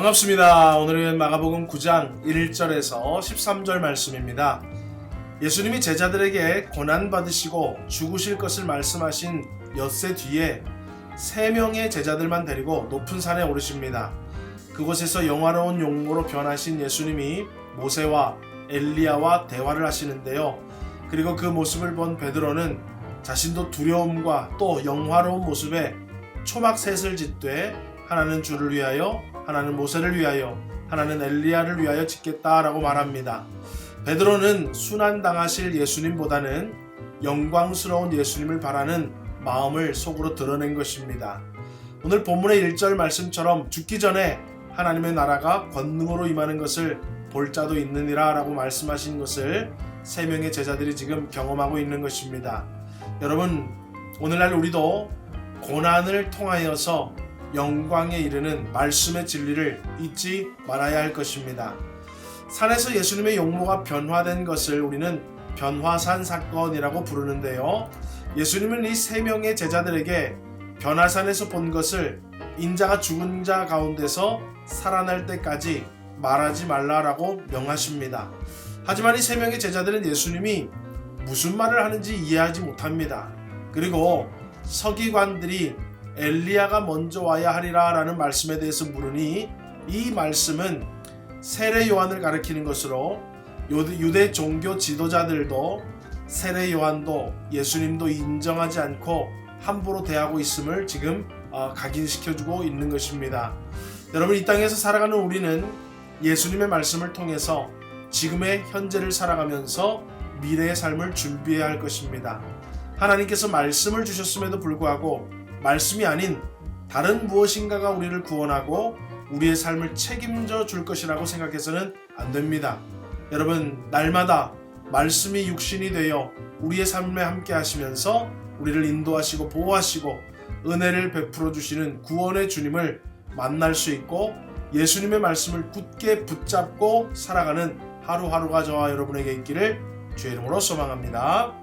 반갑습니다. 오늘은 마가복음 9장 1절에서 13절 말씀입니다. 예수님이 제자들에게 고난 받으시고 죽으실 것을 말씀하신 엿새 뒤에 세 명의 제자들만 데리고 높은 산에 오르십니다. 그곳에서 영화로운 용모로 변하신 예수님이 모세와 엘리야와 대화를 하시는데요. 그리고 그 모습을 본 베드로는 자신도 두려움과 또 영화로운 모습에 초막셋을 짓되 하나는 주를 위하여 하나는 모세를 위하여 하나는 엘리야를 위하여 짓겠다라고 말합니다. 베드로는 순환 당하실 예수님보다는 영광스러운 예수님을 바라는 마음을 속으로 드러낸 것입니다. 오늘 본문의 1절 말씀처럼 죽기 전에 하나님의 나라가 권능으로 임하는 것을 볼 자도 있느니라 라고 말씀하신 것을 세 명의 제자들이 지금 경험하고 있는 것입니다. 여러분, 오늘날 우리도 고난을 통하여서 영광에 이르는 말씀의 진리를 잊지 말아야 할 것입니다. 산에서 예수님의 용모가 변화된 것을 우리는 변화산 사건이라고 부르는데요. 예수님은 이 세 명의 제자들에게 변화산에서 본 것을 인자가 죽은 자 가운데서 살아날 때까지 말하지 말라라고 명하십니다. 하지만 이 세 명의 제자들은 예수님이 무슨 말을 하는지 이해하지 못합니다. 그리고 서기관들이 엘리야가 먼저 와야 하리라라는 말씀에 대해서 물으니 이 말씀은 세례 요한을 가리키는 것으로 유대 종교 지도자들도 세례 요한도 예수님도 인정하지 않고 함부로 대하고 있음을 지금 어, 각인시켜주고 있는 것입니다. 여러분 이 땅에서 살아가는 우리는 예수님의 말씀을 통해서 지금의 현재를 살아가면서 미래의 삶을 준비해야 할 것입니다. 하나님께서 말씀을 주셨음에도 불구하고 말씀이 아닌 다른 무엇인가가 우리를 구원하고 우리의 삶을 책임져 줄 것이라고 생각해서는 안 됩니다. 여러분, 날마다 말씀이 육신이 되어 우리의 삶에 함께 하시면서 우리를 인도하시고 보호하시고 은혜를 베풀어 주시는 구원의 주님을 만날 수 있고 예수님의 말씀을 굳게 붙잡고 살아가는 하루하루가 저와 여러분에게 있기를 주의 이름으로 소망합니다.